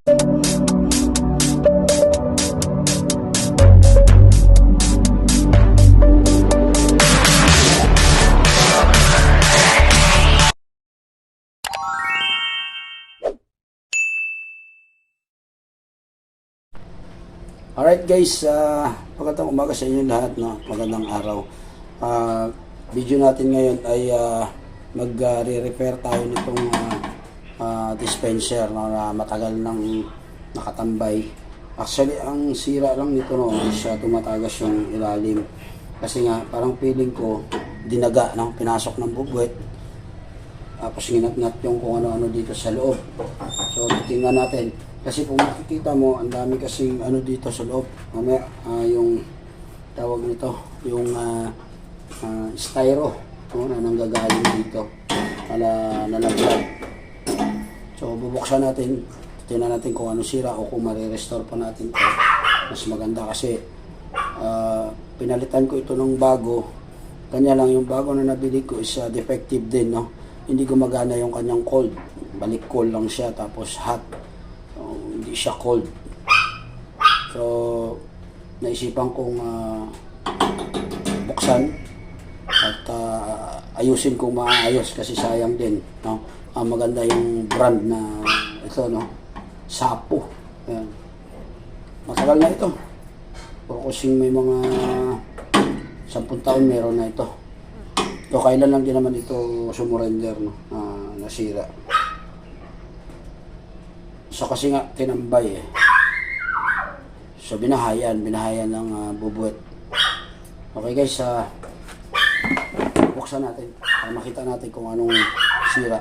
Alright guys, uh, magandang umaga sa inyo lahat, no? magandang araw. Ah, video natin ngayon ay ah, mag-re-repair tayo nitong ah, ah, dispenser no, na matagal nang nakatambay. Actually, ang sira lang nito no, is tumatagas yung ilalim. Kasi nga, parang feeling ko, dinaga, no? pinasok ng bubwet. Tapos nginat-ngat yung kung ano-ano dito sa loob. So, tingnan natin. Kasi kung makikita mo, ang dami kasing ano dito sa loob. Mamaya, ah, yung tawag nito, yung ah, ah, styro no, na nanggagaling dito. Nala, nalaglag. So, bubuksan natin. Tingnan natin kung ano sira o kung marirestore pa natin to. Mas maganda kasi ah, pinalitan ko ito ng bago. Kanya lang yung bago na nabili ko is ah, defective din, no? Hindi gumagana yung kanyang cold. Balik cold lang siya tapos hot. So, hindi siya cold. So, naisipan kong ah, buksan at ah, ayusin kung maayos kasi sayang din, no? Ang maganda yung brand na ito, no? Sapo. Ayan. Matagal na ito. Puro kasing may mga 10 taon meron na ito. So, kailan lang din naman ito sumurrender, no? Ah, nasira. So, kasi nga, tinambay eh. So, binahayan. Binahayan ng ah, bubuet. Okay guys, ah, buksan natin para makita natin kung anong sira.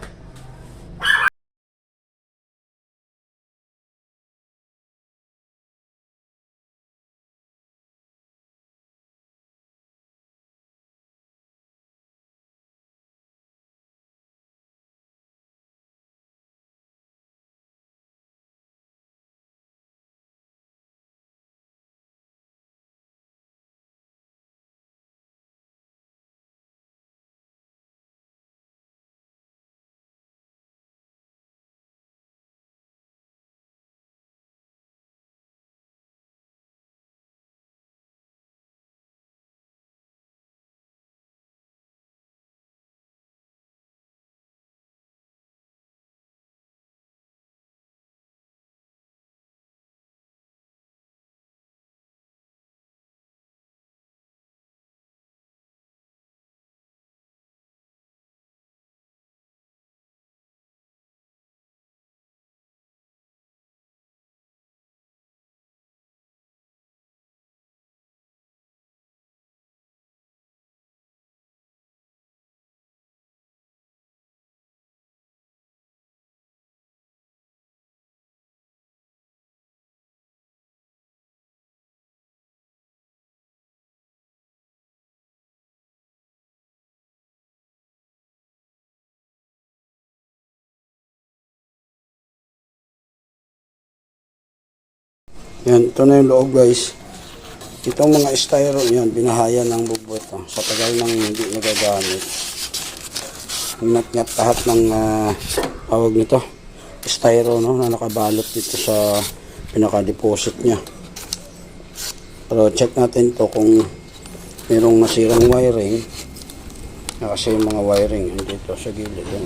Yan, ito na yung loob guys. Itong mga styro, yan, binahayan ng bubuet. Oh, sa tagal nang hindi nagagamit. Ngat-ngat lahat ng ah, tawag nito. Styro, no, na nakabalot dito sa pinaka-deposit niya. Pero check natin to kung merong nasirang wiring. Na kasi yung mga wiring dito sa gilid. Yan.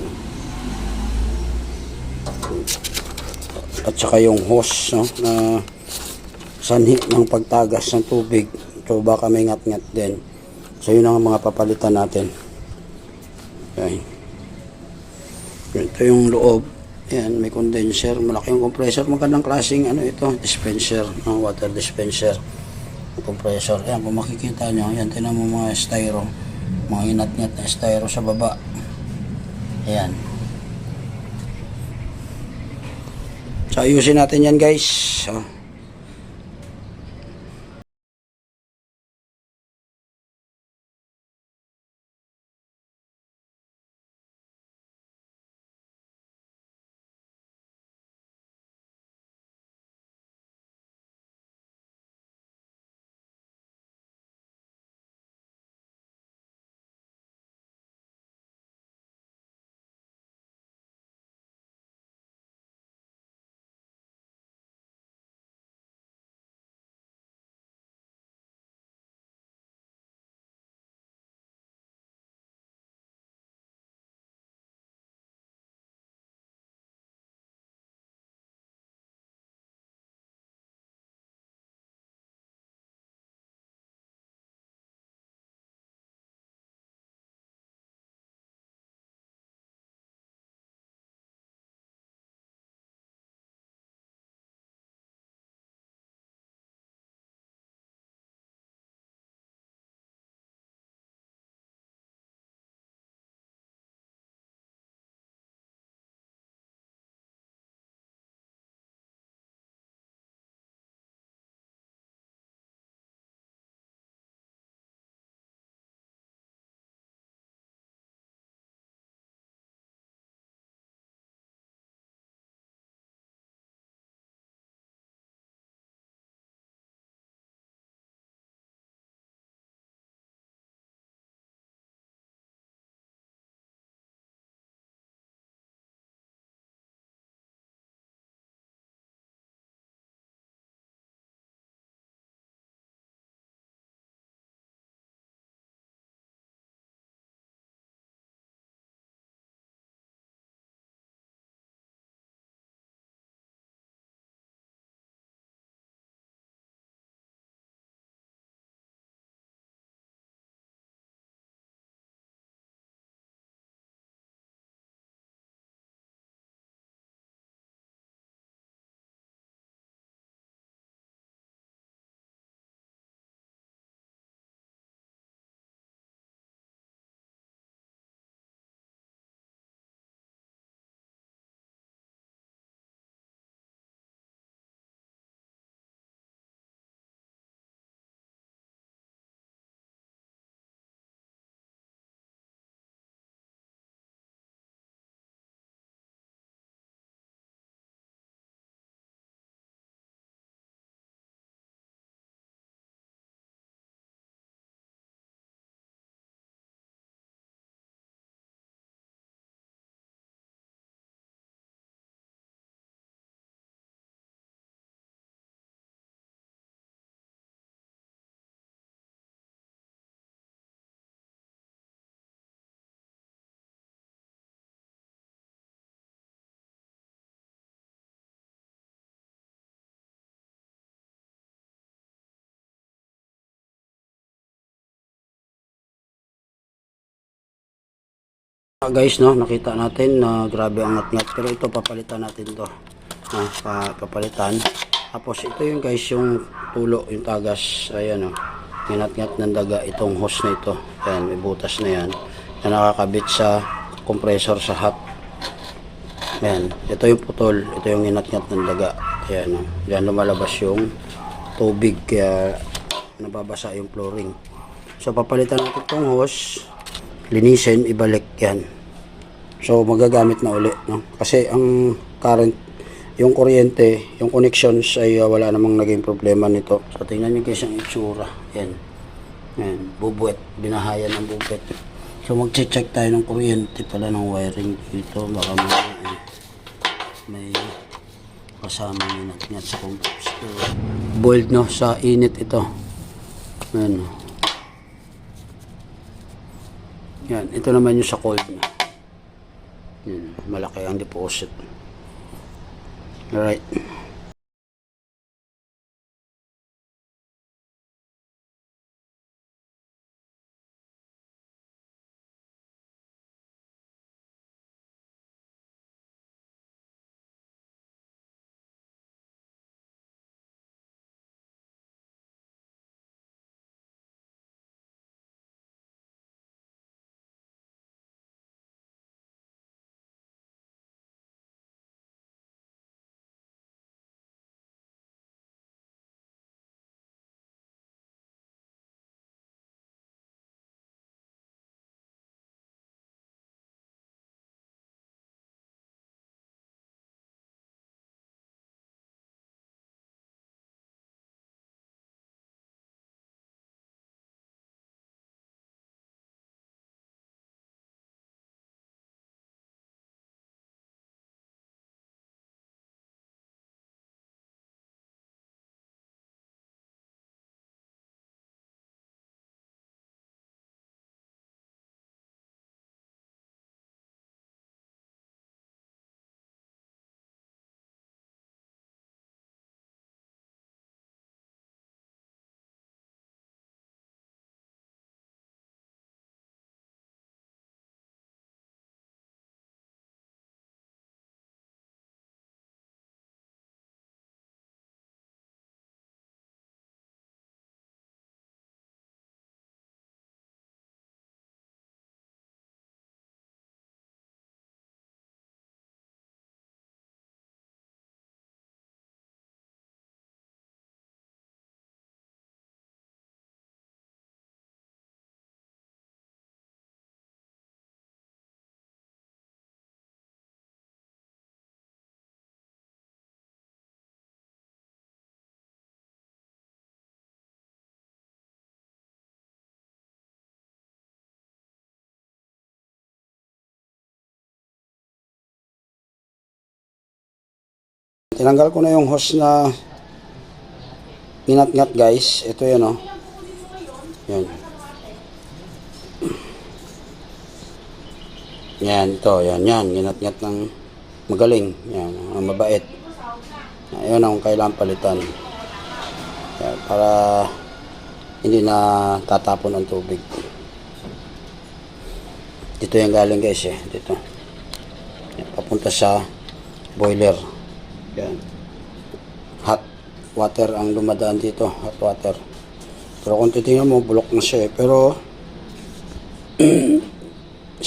At saka yung hose, no, na sanhi ng pagtagas ng tubig. So baka may ngat-ngat din. So yun ang mga papalitan natin. Okay. Ito yung loob. Yan, may condenser. Malaki yung compressor. Magandang klaseng ano ito, dispenser. No? Water dispenser. Compressor. Yan, kung makikita nyo, yan, tinan mo mga styro. Mga inat-ngat na styro sa baba. Ayan. So, ayusin natin yan guys. So, Ah, guys, no, nakita natin na grabe ang ngat-ngat. Pero ito, papalitan natin to. Ah, pa, papalitan. Tapos ito yung guys, yung tulo, yung tagas. Ayan, oh. Ginat-ngat ng daga itong hose na ito. Ayan, may butas na yan. Na nakakabit sa compressor sa hot. Ayan, ito yung putol. Ito yung ginat-ngat ng daga. Ayan, oh. Diyan lumalabas yung tubig kaya nababasa yung flooring. So, papalitan natin itong hose linisin, ibalik yan. So, magagamit na uli. No? Kasi ang current, yung kuryente, yung connections ay uh, wala namang naging problema nito. So, tingnan nyo guys ang itsura. Yan. Yan. Bubuet. Binahayan ng bubuet. So, mag-check tayo ng kuryente pala ng wiring dito. Baka may, eh, may kasama yun natin sa computer. Boiled no, sa init ito. Ayan. no. Yan, ito naman yung sa cold na. Yan, malaki ang deposit. Alright. Tinanggal ko na yung hose na inat-ngat guys. Ito yan oh. Yan. Yan, ito. Yan, yan. Ginat-ngat ng magaling. Yan, ang mabait. Ayun ang kailangan palitan. Yan, para hindi na tatapon ang tubig. Dito yung galing guys eh. Dito. Yan, papunta sa boiler. Yan. Hot water ang dumadaan dito. Hot water. Pero kung titingnan mo, bulok na siya eh. Pero,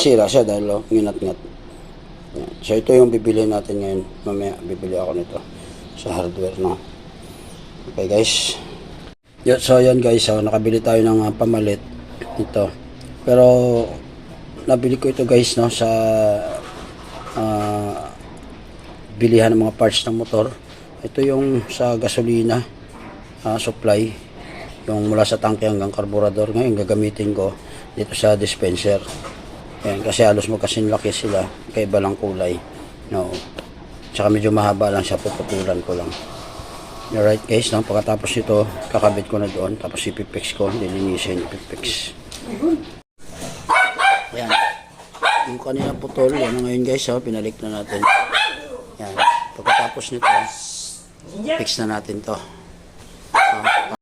sira siya dahil oh, nginat-ngat. So, ito yung bibili natin ngayon. Mamaya, bibili ako nito sa hardware, no? Okay, guys. Yan, so, yan guys. So, nakabili tayo ng ah, pamalit. Ito. Pero, nabili ko ito guys, no? Sa, bilihan ng mga parts ng motor. Ito yung sa gasolina ah, supply. Yung mula sa tangke hanggang karburador. Ngayon gagamitin ko dito sa dispenser. Ayan, kasi halos magkasinlaki sila. Kaiba lang kulay. No. Tsaka medyo mahaba lang siya. Puputulan ko lang. Alright guys, no? pagkatapos ito, kakabit ko na doon. Tapos ipipix ko. Lilinisin, ipipix. Ayan. Yung kanina putol, yan ngayon guys, oh, pinalik na natin. Yan. Pagkatapos nito, fix na natin to. So,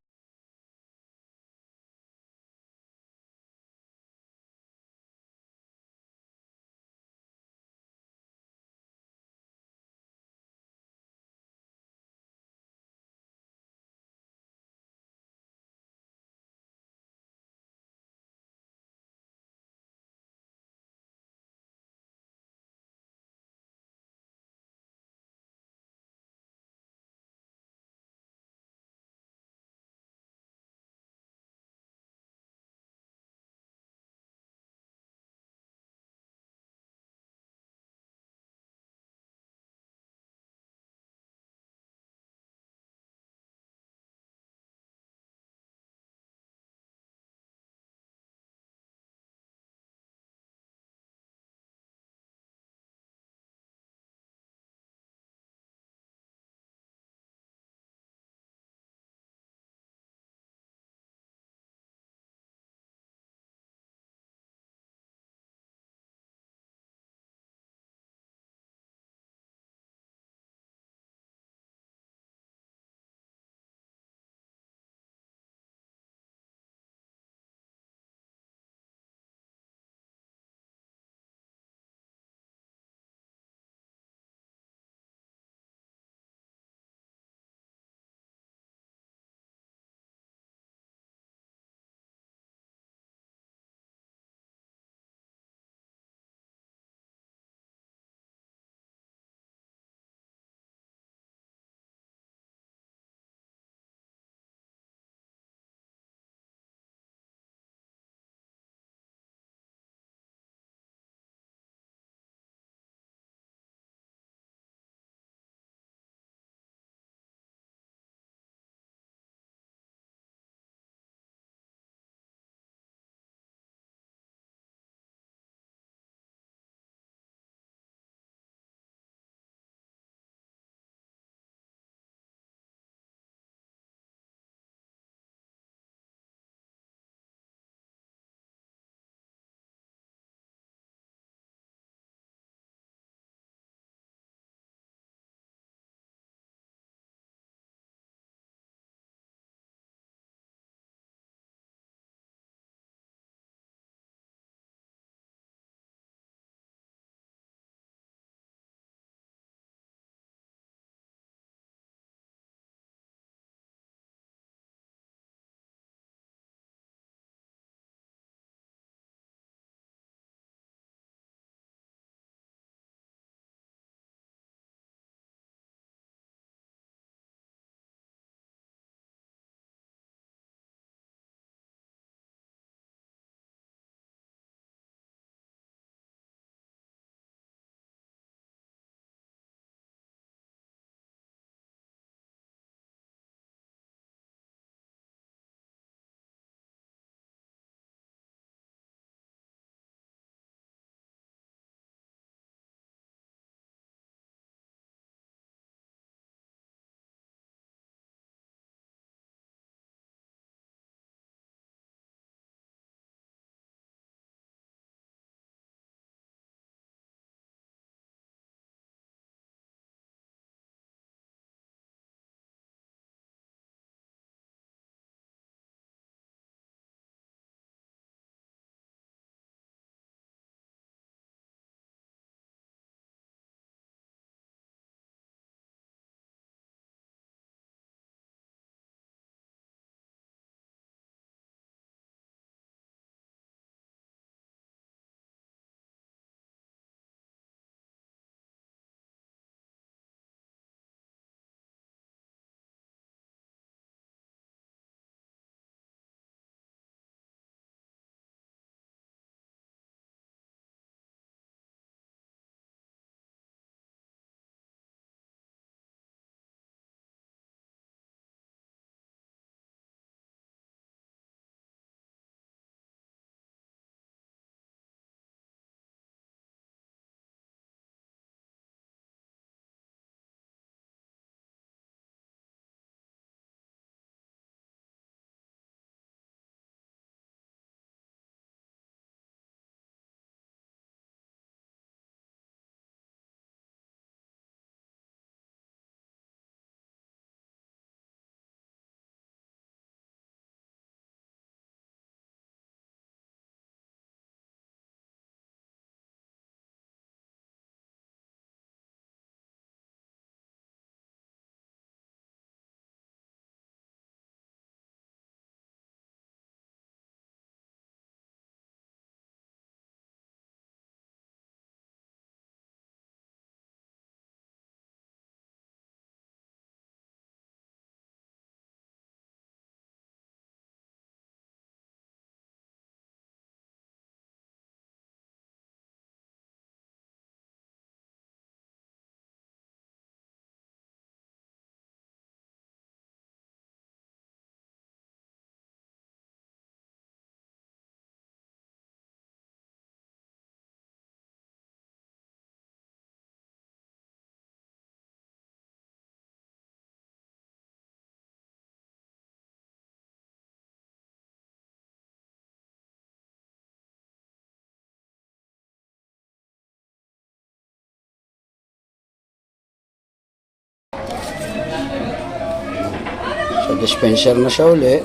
Dispenser na siya uli.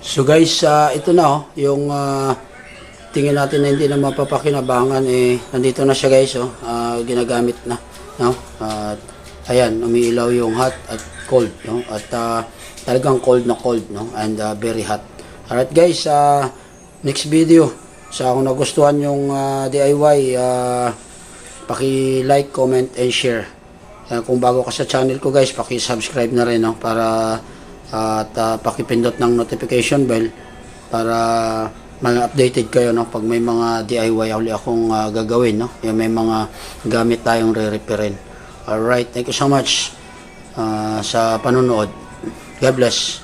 So guys, ah, ito na oh, yung ah, tingin natin na hindi na mapapakinabangan eh nandito na siya guys oh, Ah, ginagamit na, no? At ayan, umiilaw yung hot at cold, no? At ah, talagang cold na cold, no? And ah, very hot. Alright guys, ah, next video. Sa kung nagustuhan yung ah, DIY, ah, paki-like, comment, and share. Uh, kung bago ka sa channel ko guys, paki-subscribe na rin no para at uh, paki-pindot ng notification bell para ma-updated kayo no pag may mga DIY uli akong ah, gagawin no. Yung may mga gamit tayong re-repairin. All right, thank you so much ah, sa panonood. God bless.